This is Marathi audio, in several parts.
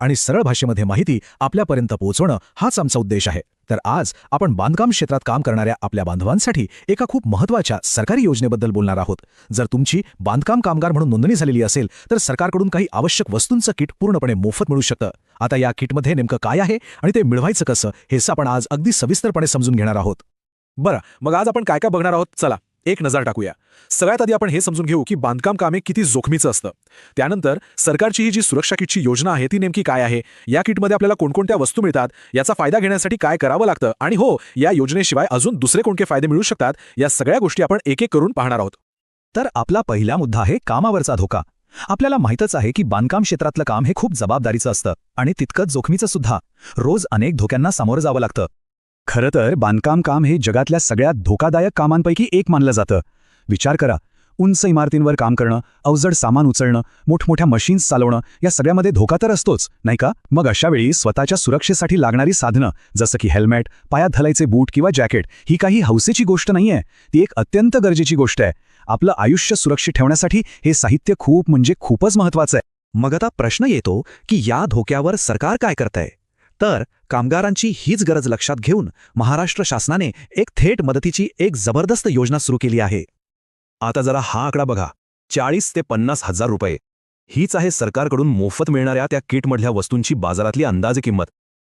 आणि सरळ भाषेमध्ये माहिती आपल्यापर्यंत पोहोचवणं हाच आमचा उद्देश आहे. तर आज आपण बांधकाम क्षेत्रात काम करणाऱ्या आपल्या बांधवांसाठी एका खूप महत्त्वाच्या सरकारी योजनेबद्दल बोलणार आहोत. जर तुमची बांधकाम कामगार म्हणून नोंदणी झालेली असेल तर सरकारकडून काही आवश्यक वस्तूंचं किट पूर्णपणे मोफत मिळू शकतं. आता या किटमध्ये नेमकं काय आहे आणि ते मिळवायचं कसं हेच आपण आज अगदी सविस्तरपणे समजून घेणार आहोत. बरं मग आज आपण काय काय बघणार आहोत? चला. एक नजर टाकूया. सगळ्यात आधी आपण हे समजून घेऊ की बांधकाम कामे किती जोखमीचं असतं. त्यानंतर सरकारची ही जी सुरक्षा किटची योजना आहे ती नेमकी काय आहे? या किटमध्ये आपल्याला कोणकोणत्या वस्तू मिळतात? याचा फायदा घेण्यासाठी काय करावं लागतं? आणि हो या योजनेशिवाय अजून दुसरे कोणते फायदे मिळू शकतात? या सगळ्या गोष्टी आपण एक एक करून पाहणार आहोत. तर आपला पहिला मुद्दा आहे कामावरचा धोका. आपल्याला माहीतच आहे की बांधकाम क्षेत्रातलं काम हे खूप जबाबदारीचं असतं आणि तितकंच जोखमीचं सुद्धा. रोज अनेक धोक्यांना सामोरं जावं लागतं. खरं तर बांधकाम काम हे जगातल्या सगळ्यात धोकादायक कामांपैकी एक मानलं जातं. विचार करा उंच इमारतींवर काम करणं अवजड सामान उचलणं मोठमोठ्या मशीन्स चालवणं या सगळ्यामध्ये धोका तर असतोच नाही का? मग अशावेळी स्वतःच्या सुरक्षेसाठी लागणारी साधनं जसं की हेल्मेट पायात घालायचे बूट किंवा जॅकेट ही काही हौसेची गोष्ट नाहीये. ती एक अत्यंत गरजेची गोष्ट आहे. आपलं आयुष्य सुरक्षित ठेवण्यासाठी हे साहित्य खूप म्हणजे खूपच महत्वाचं आहे. मग आता प्रश्न येतो की या धोक्यावर सरकार काय करतंय? तर कामगारांची हीच गरज लक्षात घेऊन महाराष्ट्र शासनाने एक थेट मदतीची एक जबरदस्त योजना सुरू केली आहे. आता जरा हा आकडा बघा. चाळीस ते पन्नास हजार रुपये. हीच आहे सरकारकडून मोफत मिळणाऱ्या त्या किटमधल्या वस्तूंची बाजारातली अंदाजे किंमत.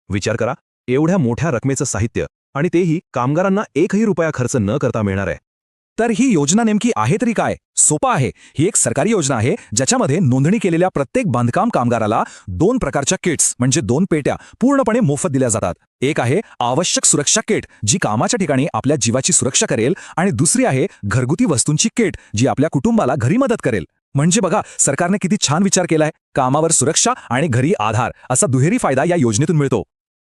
विचार करा एवढ्या मोठ्या रकमेचं साहित्य आणि तेही कामगारांना एकही रुपया खर्च न करता मिळणार आहे. तर ही योजना नेमकी आहे तरी काय? सोपा आहे. ही एक सरकारी योजना आहे ज्याच्यामध्ये नोंदणी केलेल्या प्रत्येक बांधकाम कामगाराला दोन प्रकारच्या किट्स म्हणजे दोन पेट्या पूर्णपणे मोफत दिल्या जातात. एक आहे आवश्यक सुरक्षा किट जी कामाच्या ठिकाणी आपल्या जीवाची सुरक्षा करेल आणि दुसरी आहे घरगुती वस्तूंची किट जी आपल्या कुटुंबाला घरी मदत करेल. म्हणजे बघा सरकारने किती छान विचार केलाय. कामावर सुरक्षा आणि घरी आधार असा दुहेरी फायदा या योजनेतून मिळतो.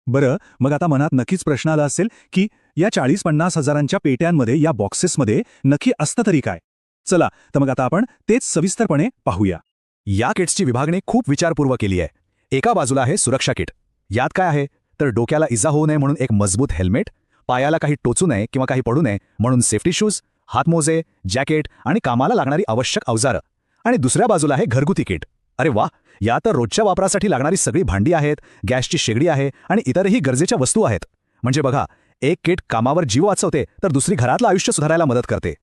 बरं मग आता मनात नक्कीच प्रश्न आला असेल की या चाळीस पन्नास हजारांच्या पेट्यांमध्ये या बॉक्सेसमध्ये नक्की असतं तरी काय? चला तर मग आता आपण तेच सविस्तरपणे पाहूया. या किट्सची विभागणी खूप विचारपूर्वक केली आहे. एका बाजूला आहे सुरक्षा किट. यात काय आहे? तर डोक्याला इजा होऊ नये म्हणून एक मजबूत हेल्मेट पायाला काही टोचू नये किंवा काही पडू नये म्हणून सेफ्टी शूज हातमोजे जॅकेट आणि कामाला लागणारी आवश्यक अवजारं. आणि दुसऱ्या बाजूला आहे घरगुती किट. अरे वा या तर रोजच्या वापरासाठी लागणारी सगळी भांडी आहेत गॅसची शेगडी आहे आणि इतरही गरजेच्या वस्तू आहेत. म्हणजे बघा एक किट कामावर जीव वाचवते तर दुसरी घरातलं आयुष्य सुधारायला मदत करते.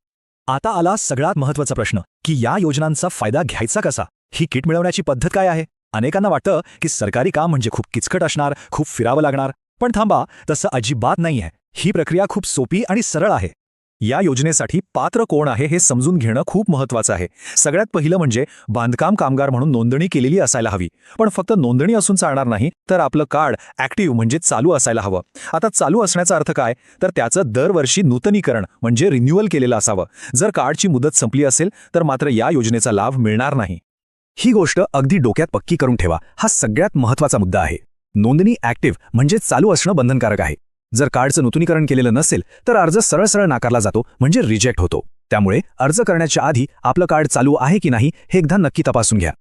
आता आला सगळ्यात महत्त्वाचा प्रश्न की या योजनांचा फायदा घ्यायचा कसा? ही किट मिळवण्याची पद्धत काय आहे? अनेकांना वाटतं की सरकारी काम म्हणजे खूप किचकट असणार खूप फिरावं लागणार. पण थांबा तसं अजिबात नाहीये. ही प्रक्रिया खूप सोपी आणि सरळ आहे. या योजनेसाठी पात्र कोण आहे हे समजून घेणं खूप महत्वाचं आहे. सगळ्यात पहिलं म्हणजे बांधकाम कामगार म्हणून नोंदणी केलेली असायला हवी. पण फक्त नोंदणी असून चालणार नाही तर आपलं कार्ड ॲक्टिव्ह म्हणजे चालू असायला हवं. आता चालू असण्याचा अर्थ काय? तर त्याचं दरवर्षी नूतनीकरण म्हणजे रिन्युअल केलेलं असावं. जर कार्डची मुदत संपली असेल तर मात्र या योजनेचा लाभ मिळणार नाही. ही गोष्ट अगदी डोक्यात पक्की करून ठेवा. हा सगळ्यात महत्त्वाचा मुद्दा आहे. नोंदणी ॲक्टिव्ह म्हणजे चालू असणं बंधनकारक आहे. जर कार्डचं नूतनीकरण केलेलं नसेल तर अर्ज सरळ सरळ नाकारला जातो म्हणजे रिजेक्ट होतो. त्यामुळे अर्ज करण्याच्या आधी आपलं कार्ड चालू आहे की नाही हे एकदा नक्की तपासून घ्या.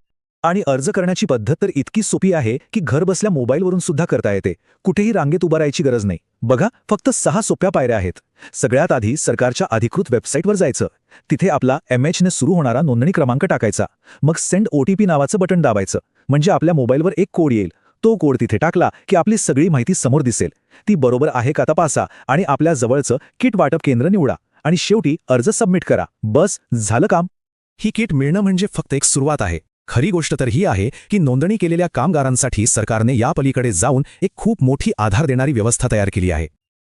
आणि अर्ज करण्याची पद्धत तर इतकी सोपी आहे की घर बसल्या मोबाईलवरून सुद्धा करता येते. कुठेही रांगेत उभं राहायची गरज नाही. बघा फक्त सहा सोप्या पायऱ्या आहेत. सगळ्यात आधी सरकारच्या अधिकृत वेबसाईटवर जायचं. तिथे आपला एम एचने सुरू होणारा नोंदणी क्रमांक टाकायचा. मग सेंड ओटीपी नावाचं बटन दाबायचं. म्हणजे आपल्या मोबाईलवर एक कोड येईल. तो कोड तिथे टाकला की आपली सगळी माहिती समोर दिसेल. ती बरोबर आहे का तपासा आणि आपल्या जवळचं किट वाटप केंद्र निवडा आणि शेवटी अर्ज सबमिट करा. बस झालं काम. ही किट मिळणं म्हणजे फक्त एक सुरुवात आहे. खरी गोष्ट तर ही आहे की नोंदणी केलेल्या कामगारांसाठी सरकारने या पलीकडे जाऊन एक खूप मोठी आधार देणारी व्यवस्था तयार केली आहे.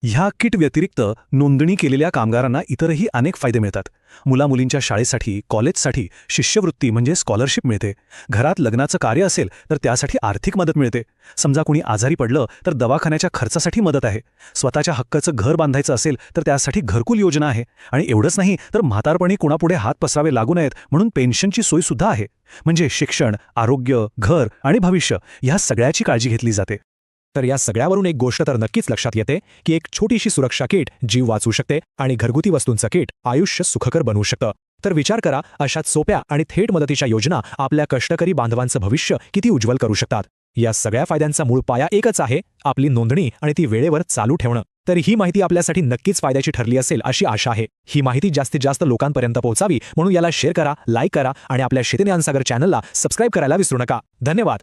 ह्या किट व्यतिरिक्त नोंदणी केलेल्या कामगारांना इतरही अनेक फायदे मिळतात. मुलामुलींच्या शाळेसाठी कॉलेजसाठी शिष्यवृत्ती म्हणजे स्कॉलरशिप मिळते. घरात लग्नाचं कार्य असेल तर त्यासाठी आर्थिक मदत मिळते. समजा कुणी आजारी पडलं तर दवाखान्याच्या खर्चासाठी मदत आहे. स्वतःच्या हक्काचं घर बांधायचं असेल तर त्यासाठी घरकुल योजना आहे. आणि एवढंच नाही तर म्हातारपणी कुणापुढे हात पसरावे लागू नयेत म्हणून पेन्शनची सोयसुद्धा आहे. म्हणजे शिक्षण आरोग्य घर आणि भविष्य ह्या सगळ्याची काळजी घेतली जाते. तर या सगळ्यावरून एक गोष्ट तर नक्कीच लक्षात येते की एक छोटीशी सुरक्षा किट जीव वाचू शकते आणि घरगुती वस्तूंचं किट आयुष्य सुखकर बनवू शकतं. तर विचार करा अशात सोप्या आणि थेट मदतीच्या योजना आपल्या कष्टकरी बांधवांचं भविष्य किती उज्ज्वल करू शकतात? या सगळ्या फायद्यांचा मूळ पाया एकच आहे आपली नोंदणी आणि ती वेळेवर चालू ठेवणं. तर ही माहिती आपल्यासाठी नक्कीच फायद्याची ठरली असेल अशी आशा आहे. ही माहिती जास्तीत जास्त लोकांपर्यंत पोहोचावी म्हणून याला शेअर करा लाईक करा आणि आपल्या शेतीज्ञानसागर चॅनलला सबस्क्राईब करायला विसरू नका. धन्यवाद!